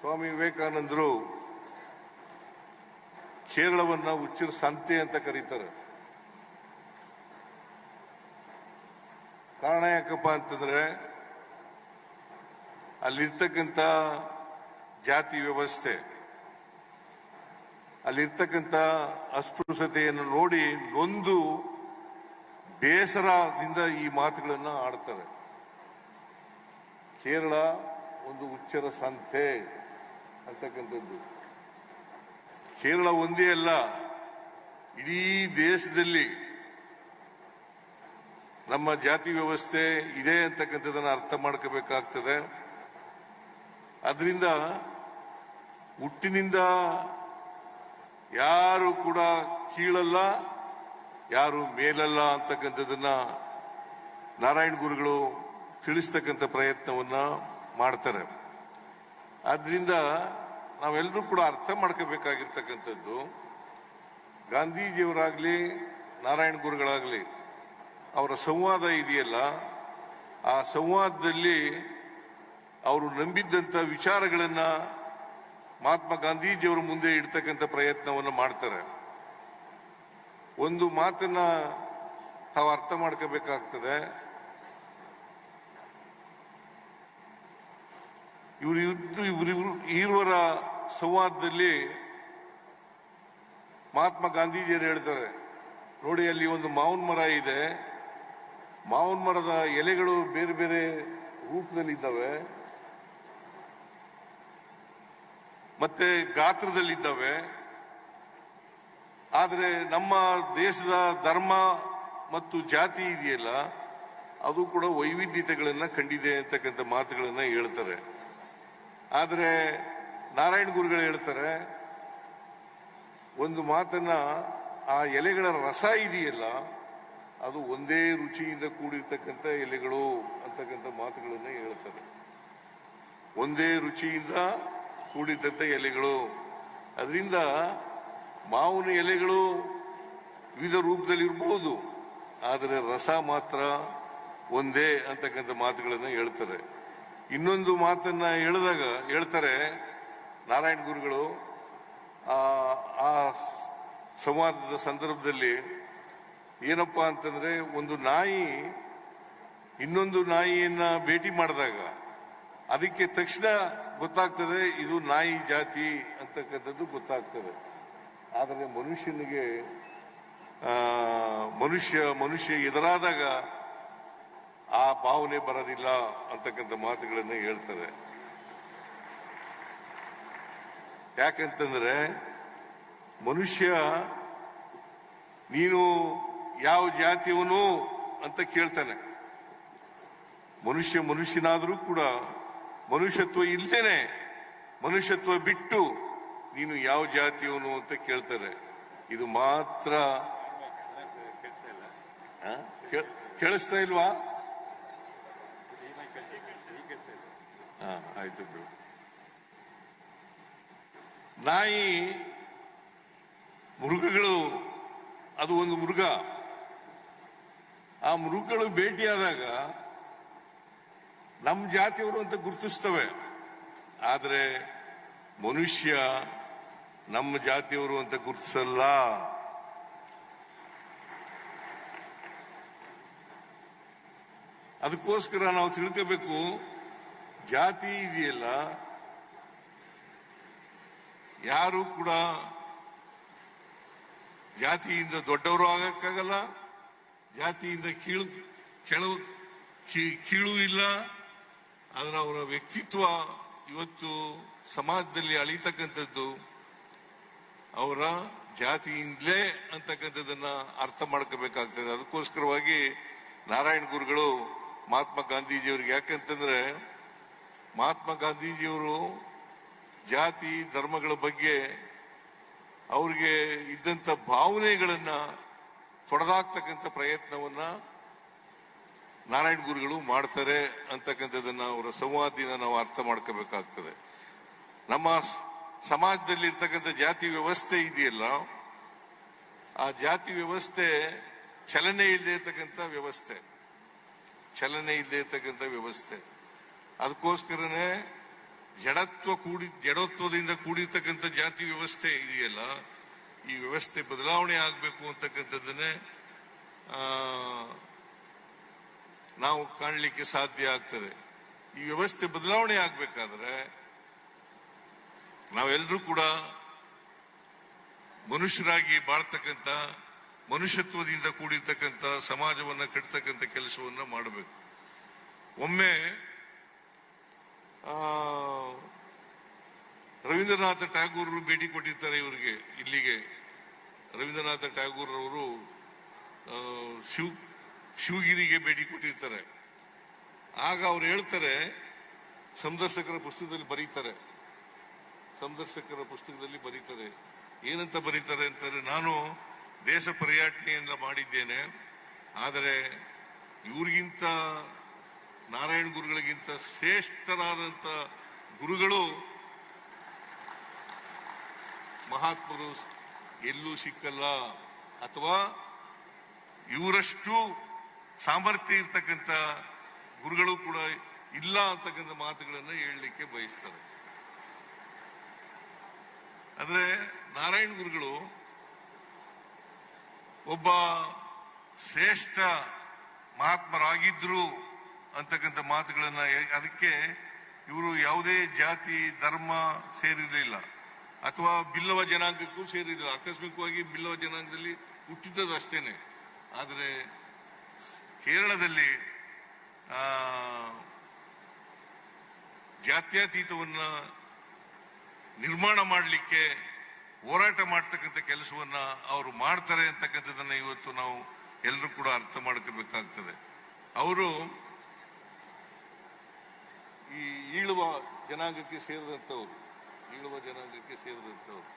ಸ್ವಾಮಿ ವಿವೇಕಾನಂದರು ಕೇರಳವನ್ನ ಹುಚ್ಚಿರ ಸಂತೆ ಅಂತ ಕರೀತಾರೆ. ಕಾರಣ ಯಾಕಪ್ಪ ಅಂತಂದ್ರೆ ಅಲ್ಲಿರ್ತಕ್ಕಂಥ ಜಾತಿ ವ್ಯವಸ್ಥೆ, ಅಲ್ಲಿರ್ತಕ್ಕಂಥ ಅಸ್ಪೃಶ್ಯತೆಯನ್ನು ನೋಡಿ ನೊಂದು ಬೇಸರದಿಂದ ಈ ಮಾತುಗಳನ್ನು ಆಡ್ತಾರೆ. ಕೇರಳ ಒಂದು ಉಚ್ಚರ ಸಂತೆ. ಅಂತಕ್ಕಂಥದ್ದು ಕೇರಳ ಒಂದೇ ಅಲ್ಲ, ಇಡೀ ದೇಶದಲ್ಲಿ ನಮ್ಮ ಜಾತಿ ವ್ಯವಸ್ಥೆ ಇದೆ ಅಂತಕ್ಕಂಥದ್ದನ್ನು ಅರ್ಥ ಮಾಡ್ಕೋಬೇಕಾಗ್ತದೆ. ಅದರಿಂದ ಹುಟ್ಟಿನಿಂದ ಯಾರು ಕೂಡ ಕೀಳಲ್ಲ, ಯಾರು ಮೇಲಲ್ಲ ಅಂತಕ್ಕಂಥದ್ದನ್ನ ನಾರಾಯಣ ಗುರುಗಳು ತಿಳಿಸ್ತಕ್ಕಂಥ ಪ್ರಯತ್ನವನ್ನ ಮಾಡ್ತಾರೆ. ಆದ್ರಿಂದ ನಾವೆಲ್ಲರೂ ಕೂಡ ಅರ್ಥ ಮಾಡ್ಕೋಬೇಕಾಗಿರ್ತಕ್ಕಂಥದ್ದು. ಗಾಂಧೀಜಿಯವರಾಗಲಿ, ನಾರಾಯಣ ಗುರುಗಳಾಗಲಿ, ಅವರ ಸಂವಾದ ಇದೆಯಲ್ಲ, ಆ ಸಂವಾದದಲ್ಲಿ ಅವರು ನಂಬಿದ್ದಂಥ ವಿಚಾರಗಳನ್ನು ಮಹಾತ್ಮ ಗಾಂಧೀಜಿಯವರ ಮುಂದೆ ಇಡ್ತಕ್ಕಂಥ ಪ್ರಯತ್ನವನ್ನು ಮಾಡ್ತಾರೆ. ಒಂದು ಮಾತನ್ನು ತಾವು ಅರ್ಥ ಮಾಡ್ಕೋಬೇಕಾಗ್ತದೆ. ಇವರು ಇದ್ದು ಇವರಿವರು ಈರುವರ ಸಂವಾದದಲ್ಲಿ ಮಹಾತ್ಮ ಗಾಂಧೀಜಿಯರು ಹೇಳ್ತಾರೆ, ನೋಡಿ ಅಲ್ಲಿ ಒಂದು ಮಾವಿನ ಮರ ಇದೆ. ಮಾವಿನ ಮರದ ಎಲೆಗಳು ಬೇರೆ ಬೇರೆ ರೂಪದಲ್ಲಿ ಇದ್ದಾವೆ ಮತ್ತೆ ಗಾತ್ರದಲ್ಲಿದ್ದಾವೆ. ಆದರೆ ನಮ್ಮ ದೇಶದ ಧರ್ಮ ಮತ್ತು ಜಾತಿ ಇದೆಯಲ್ಲ, ಅದು ಕೂಡ ವೈವಿಧ್ಯತೆಗಳನ್ನ ಕಂಡಿದೆ ಅಂತಕ್ಕಂಥ ಮಾತುಗಳನ್ನು ಹೇಳ್ತಾರೆ. ಆದರೆ ನಾರಾಯಣ ಗುರುಗಳು ಹೇಳ್ತಾರೆ, ಒಂದು ಮಾತನ್ನ ಆ ಎಲೆಗಳ ರಸ ಇದೆಯಲ್ಲ, ಅದು ಒಂದೇ ರುಚಿಯಿಂದ ಕೂಡಿರ್ತಕ್ಕಂಥ ಎಲೆಗಳು ಅಂತಕ್ಕಂಥ ಮಾತುಗಳನ್ನು ಹೇಳ್ತಾರೆ. ಒಂದೇ ರುಚಿಯಿಂದ ಕೂಡಿದ್ದಂಥ ಎಲೆಗಳು. ಅದರಿಂದ ಮಾವಿನ ಎಲೆಗಳು ವಿವಿಧ ರೂಪದಲ್ಲಿರ್ಬೋದು, ಆದರೆ ರಸ ಮಾತ್ರ ಒಂದೇ ಅಂತಕ್ಕಂಥ ಮಾತುಗಳನ್ನು ಹೇಳ್ತಾರೆ. ಇನ್ನೊಂದು ಮಾತನ್ನ ಹೇಳಿದಾಗ ಹೇಳ್ತಾರೆ ನಾರಾಯಣ ಗುರುಗಳು, ಆ ಸಂವಾದದ ಸಂದರ್ಭದಲ್ಲಿ ಏನಪ್ಪ ಅಂತಂದ್ರೆ ಒಂದು ನಾಯಿ ಇನ್ನೊಂದು ನಾಯಿಯನ್ನ ಭೇಟಿ ಮಾಡಿದಾಗ ಅದಕ್ಕೆ ತಕ್ಷಣ ಗೊತ್ತಾಗ್ತದೆ ಇದು ನಾಯಿ ಜಾತಿ ಅಂತಕ್ಕಂಥದ್ದು ಗೊತ್ತಾಗ್ತದೆ. ಆದರೆ ಮನುಷ್ಯನಿಗೆ ಮನುಷ್ಯ ಮನುಷ್ಯ ಎದುರಾದಾಗ ಆ ಭಾವನೆ ಬರೋದಿಲ್ಲ ಅಂತಕ್ಕಂಥ ಮಾತುಗಳನ್ನ ಹೇಳ್ತಾರೆ. ಯಾಕಂತಂದ್ರೆ ಮನುಷ್ಯ ನೀನು ಯಾವ ಜಾತಿಯವನು ಅಂತ ಕೇಳ್ತಾನೆ. ಮನುಷ್ಯ ಮನುಷ್ಯನಾದರೂ ಕೂಡ ಮನುಷ್ಯತ್ವ ಇಲ್ದೇನೆ ಮನುಷ್ಯತ್ವ ಬಿಟ್ಟು ನೀನು ಯಾವ ಜಾತಿಯವನು ಅಂತ ಕೇಳ್ತಾರೆ. ಇದು ಮಾತ್ರ ಕೇಳಿಸ್ತಾ ಇಲ್ವಾ? ಆಯ್ತು ಬಿಡು. ನಾಯಿ, ಮೃಗಗಳು, ಅದು ಒಂದು ಮೃಗ. ಆ ಮೃಗಗಳು ಭೇಟಿಯಾದಾಗ ನಮ್ಮ ಜಾತಿಯವರು ಅಂತ ಗುರುತಿಸ್ತವೆ. ಆದರೆ ಮನುಷ್ಯ ನಮ್ಮ ಜಾತಿಯವರು ಅಂತ ಗುರುತಿಸಲ್ಲ. ಅದಕ್ಕೋಸ್ಕರ ನಾವು ತಿಳ್ಕೋಬೇಕು ಜಾತಿ ಇದೆಯಲ್ಲ, ಯಾರು ಕೂಡ ಜಾತಿಯಿಂದ ದೊಡ್ಡವರು ಆಗಕ್ಕಾಗಲ್ಲ, ಜಾತಿಯಿಂದ ಕೀಳು, ಕೆಳವು ಕೀಳು ಇಲ್ಲ. ಆದ್ರೆ ಅವರ ವ್ಯಕ್ತಿತ್ವ ಇವತ್ತು ಸಮಾಜದಲ್ಲಿ ಅಳಿತಕ್ಕಂಥದ್ದು, ಅವರ ಜಾತಿಯಿಂದಲೇ ಅಂತಕ್ಕಂಥದ್ದನ್ನ ಅರ್ಥ ಮಾಡ್ಕೋಬೇಕಾಗ್ತದೆ. ಅದಕ್ಕೋಸ್ಕರವಾಗಿ ನಾರಾಯಣ ಗುರುಗಳು ಮಹಾತ್ಮ ಗಾಂಧೀಜಿಯವ್ರಿಗೆ ಯಾಕಂತಂದ್ರೆ ಮಹಾತ್ಮ ಗಾಂಧೀಜಿಯವರು ಜಾತಿ, ಧರ್ಮಗಳ ಬಗ್ಗೆ ಅವ್ರಿಗೆ ಇದ್ದಂಥ ಭಾವನೆಗಳನ್ನ ತೊಡೆದಾಕ್ತಕ್ಕಂಥ ಪ್ರಯತ್ನವನ್ನ ನಾರಾಯಣ ಗುರುಗಳು ಮಾಡ್ತಾರೆ ಅಂತಕ್ಕಂಥದ್ದನ್ನ ಅವರ ಸಂವಾದಿನ ನಾವು ಅರ್ಥ ಮಾಡ್ಕೋಬೇಕಾಗ್ತದೆ. ನಮ್ಮ ಸಮಾಜದಲ್ಲಿ ಇರ್ತಕ್ಕಂಥ ಜಾತಿ ವ್ಯವಸ್ಥೆ ಇದೆಯಲ್ಲ, ಆ ಜಾತಿ ವ್ಯವಸ್ಥೆ ಚಲನೆ ಇಲ್ಲದೆ ಇರ್ತಕ್ಕಂಥ ವ್ಯವಸ್ಥೆ. ಚಲನೆ ಇಲ್ಲದೆ ಇರ್ತಕ್ಕಂಥ ವ್ಯವಸ್ಥೆ. ಅದಕ್ಕೋಸ್ಕರನೇ ಜಡತ್ವ ಕೂಡಿ, ಜಡತ್ವದಿಂದ ಕೂಡಿರ್ತಕ್ಕಂಥ ಜಾತಿ ವ್ಯವಸ್ಥೆ ಇದೆಯಲ್ಲ, ಈ ವ್ಯವಸ್ಥೆ ಬದಲಾವಣೆ ಆಗಬೇಕು ಅಂತಕ್ಕಂಥದ್ದನ್ನೇ ನಾವು ಕಾಣಲಿಕ್ಕೆ ಸಾಧ್ಯ ಆಗ್ತದೆ. ಈ ವ್ಯವಸ್ಥೆ ಬದಲಾವಣೆ ಆಗಬೇಕಾದ್ರೆ ನಾವೆಲ್ಲರೂ ಕೂಡ ಮನುಷ್ಯರಾಗಿ ಬಾಳ್ತಕ್ಕಂಥ, ಮನುಷ್ಯತ್ವದಿಂದ ಕೂಡಿರ್ತಕ್ಕಂಥ, ಸಮಾಜವನ್ನು ಕಟ್ಟತಕ್ಕಂಥ ಕೆಲಸವನ್ನ ಮಾಡಬೇಕು. ಒಮ್ಮೆ ರವೀಂದ್ರನಾಥ ಟ್ಯಾಗೂರರು ಭೇಟಿ ಕೊಟ್ಟಿರ್ತಾರೆ ಇವರಿಗೆ, ಇಲ್ಲಿಗೆ. ರವೀಂದ್ರನಾಥ ಟ್ಯಾಗೂರ್ ಅವರು ಶಿವ ಶಿವ್ ಶಿವಗಿರಿಗೆ ಭೇಟಿ ಕೊಟ್ಟಿರ್ತಾರೆ. ಆಗ ಅವ್ರು ಹೇಳ್ತಾರೆ, ಸಂದರ್ಶಕರ ಪುಸ್ತಕದಲ್ಲಿ ಬರೀತಾರೆ. ಸಂದರ್ಶಕರ ಪುಸ್ತಕದಲ್ಲಿ ಬರೀತಾರೆ. ಏನಂತ ಬರೀತಾರೆ ಅಂತಾರೆ ನಾನು ದೇಶ ಪರ್ಯಾಟನೆಯನ್ನ ಮಾಡಿದ್ದೇನೆ, ಆದರೆ ಇವ್ರಿಗಿಂತ ನಾರಾಯಣ ಗುರುಗಳಿಗಿಂತ ಶ್ರೇಷ್ಠರಾದಂಥ ಗುರುಗಳು ಮಹಾತ್ಮರು ಎಲ್ಲೂ ಸಿಕ್ಕಲ್ಲ. ಅಥವಾ ಇವರಷ್ಟು ಸಾಮರ್ಥ್ಯ ಇರ್ತಕ್ಕಂಥ ಗುರುಗಳು ಕೂಡ ಇಲ್ಲ ಅಂತಕ್ಕಂಥ ಮಾತುಗಳನ್ನು ಹೇಳಲಿಕ್ಕೆ ಬಯಸ್ತಾರೆ. ಆದರೆ ನಾರಾಯಣ ಗುರುಗಳು ಒಬ್ಬ ಶ್ರೇಷ್ಠ ಮಹಾತ್ಮರಾಗಿದ್ರು ಅಂತಕ್ಕಂಥ ಮಾತುಗಳನ್ನು ಅದಕ್ಕೆ ಇವರು ಯಾವುದೇ ಜಾತಿ, ಧರ್ಮ ಸೇರಿರಲಿಲ್ಲ. ಅಥವಾ ಬಿಲ್ಲವ ಜನಾಂಗಕ್ಕೂ ಸೇರಿರಲಿಲ್ಲ. ಆಕಸ್ಮಿಕವಾಗಿ ಬಿಲ್ಲವ ಜನಾಂಗದಲ್ಲಿ ಹುಟ್ಟಿದ್ದದು ಅಷ್ಟೇನೆ. ಆದರೆ ಕೇರಳದಲ್ಲಿ ಜಾತ್ಯತೀತವನ್ನು ನಿರ್ಮಾಣ ಮಾಡಲಿಕ್ಕೆ ಹೋರಾಟ ಮಾಡ್ತಕ್ಕಂಥ ಕೆಲಸವನ್ನ ಅವರು ಮಾಡ್ತಾರೆ ಅಂತಕ್ಕಂಥದ್ದನ್ನು ಇವತ್ತು ನಾವು ಎಲ್ಲರೂ ಕೂಡ ಅರ್ಥ ಮಾಡ್ಕೋಬೇಕಾಗ್ತದೆ. ಅವರು ಈ ಈಳುವ ಜನಾಂಗಕ್ಕೆ ಸೇರಿದಂಥವ್ರು, ಈಳುವ ಜನಾಂಗಕ್ಕೆ ಸೇರಿದಂಥವ್ರು.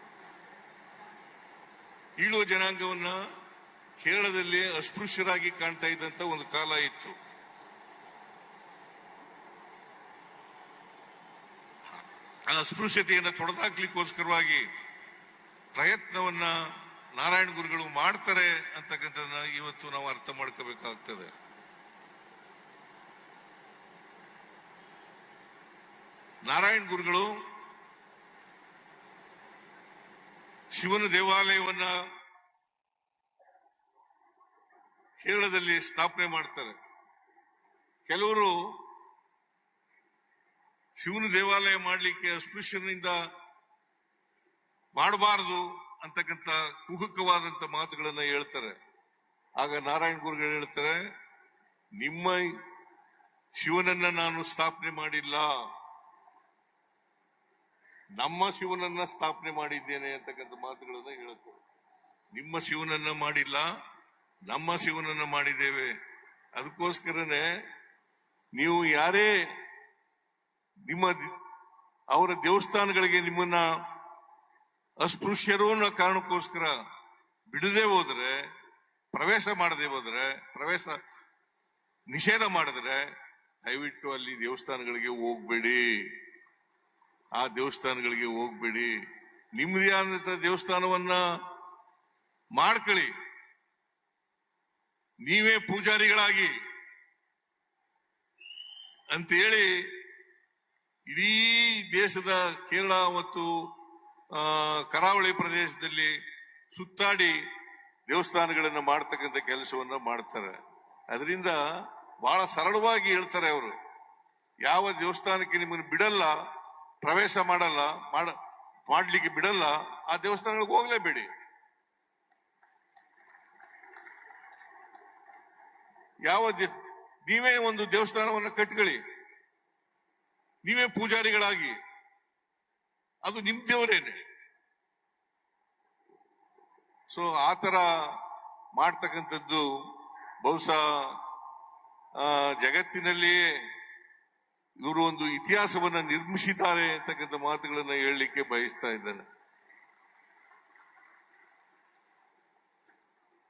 ಈಳುವ ಜನಾಂಗವನ್ನ ಕೇರಳದಲ್ಲಿ ಅಸ್ಪೃಶ್ಯರಾಗಿ ಕಾಣ್ತಾ ಇದ್ದಂತ ಒಂದು ಕಾಲ ಇತ್ತು. ಆ ಅಸ್ಪೃಶ್ಯತೆಯನ್ನು ತೊಡೆದಾಕ್ಲಿಕ್ಕೋಸ್ಕರವಾಗಿ ಪ್ರಯತ್ನವನ್ನ ನಾರಾಯಣ ಗುರುಗಳು ಮಾಡ್ತಾರೆ ಅಂತಕ್ಕಂಥದ್ದನ್ನ ಇವತ್ತು ನಾವು ಅರ್ಥ ಮಾಡ್ಕೋಬೇಕಾಗ್ತದೆ. ನಾರಾಯಣ ಗುರುಗಳು, ಶಿವನ ದೇವಾಲಯವನ್ನ ಕೇರಳದಲ್ಲಿ ಸ್ಥಾಪನೆ ಮಾಡ್ತಾರೆ. ಕೆಲವರು ಶಿವನ ದೇವಾಲಯ ಮಾಡಲಿಕ್ಕೆ ಅಸ್ಪೃಶ್ಯನಿಂದ ಮಾಡಬಾರದು ಅಂತಕ್ಕಂಥ ಕುಹುಕವಾದಂತ ಮಾತುಗಳನ್ನ ಹೇಳ್ತಾರೆ. ಆಗ ನಾರಾಯಣ ಗುರುಗಳು ಹೇಳ್ತಾರೆ, ನಿಮ್ಮ ಶಿವನನ್ನ ನಾನು ಸ್ಥಾಪನೆ ಮಾಡಿಲ್ಲ. ನಮ್ಮ ಶಿವನನ್ನ ಸ್ಥಾಪನೆ ಮಾಡಿದ್ದೇನೆ ಅಂತಕ್ಕಂಥ ಮಾತುಗಳನ್ನ ಹೇಳುತ್ತೆ ನಿಮ್ಮ ಶಿವನನ್ನ ಮಾಡಿಲ್ಲ, ನಮ್ಮ ಶಿವನನ್ನ ಮಾಡಿದ್ದೇವೆ. ಅದಕ್ಕೋಸ್ಕರನೇ ನೀವು ಯಾರೇ ನಿಮ್ಮ ಅವರ ದೇವಸ್ಥಾನಗಳಿಗೆ ನಿಮ್ಮನ್ನ ಅಸ್ಪೃಶ್ಯರು ಅನ್ನೋ ಕಾರಣಕ್ಕೋಸ್ಕರ ಬಿಡದೆ ಹೋದ್ರೆ, ಪ್ರವೇಶ ಮಾಡದೆ ಹೋದ್ರೆ, ಪ್ರವೇಶ ನಿಷೇಧ ಮಾಡಿದ್ರೆ, ದಯವಿಟ್ಟು ಅಲ್ಲಿ ದೇವಸ್ಥಾನಗಳಿಗೆ ಹೋಗ್ಬೇಡಿ. ಆ ದೇವಸ್ಥಾನಗಳಿಗೆ ಹೋಗ್ಬೇಡಿ. ನಿಮ್ಮದೇ ಆದಂತ ದೇವಸ್ಥಾನವನ್ನ ಮಾಡ್ಕೊಳ್ಳಿ. ನೀವೇ ಪೂಜಾರಿಗಳಾಗಿ. ಅಂತೇಳಿ ಇಡೀ ದೇಶದ ಕೇರಳ ಮತ್ತು ಕರಾವಳಿ ಪ್ರದೇಶದಲ್ಲಿ ಸುತ್ತಾಡಿ ದೇವಸ್ಥಾನಗಳನ್ನು ಮಾಡ್ತಕ್ಕಂತ ಕೆಲಸವನ್ನ ಮಾಡ್ತಾರೆ. ಅದರಿಂದ ಬಹಳ ಸರಳವಾಗಿ ಹೇಳ್ತಾರೆ ಅವರು. ಯಾವ ದೇವಸ್ಥಾನಕ್ಕೆ ನಿಮ್ಮನ್ನು ಬಿಡಲ್ಲ ಪ್ರವೇಶ ಮಾಡಲ್ಲ, ಮಾಡ, ಮಾಡ್ಲಿಕ್ಕೆ ಬಿಡಲ್ಲ, ಆ ದೇವಸ್ಥಾನಗಳಿಗೆ ಹೋಗ್ಲೇಬೇಡಿ. ಯಾವ ನೀವೇ ಒಂದು ದೇವಸ್ಥಾನವನ್ನು ಕಟ್ಕೊಳ್ಳಿ. ನೀವೇ ಪೂಜಾರಿಗಳಾಗಿ. ಅದು ನಿಮ್ ದೇವರೇನೆ. ಸೊ ಆತರ ಮಾಡ್ತಕ್ಕಂಥದ್ದು ಬಹುಶಃ ಜಗತ್ತಿನಲ್ಲಿಯೇ ಇವರು ಒಂದು ಇತಿಹಾಸವನ್ನ ನಿರ್ಮಿಸಿದ್ದಾರೆ ಅಂತಕ್ಕಂಥ ಮಾತುಗಳನ್ನ ಹೇಳಲಿಕ್ಕೆ ಬಯಸ್ತಾ ಇದ್ದೇನೆ.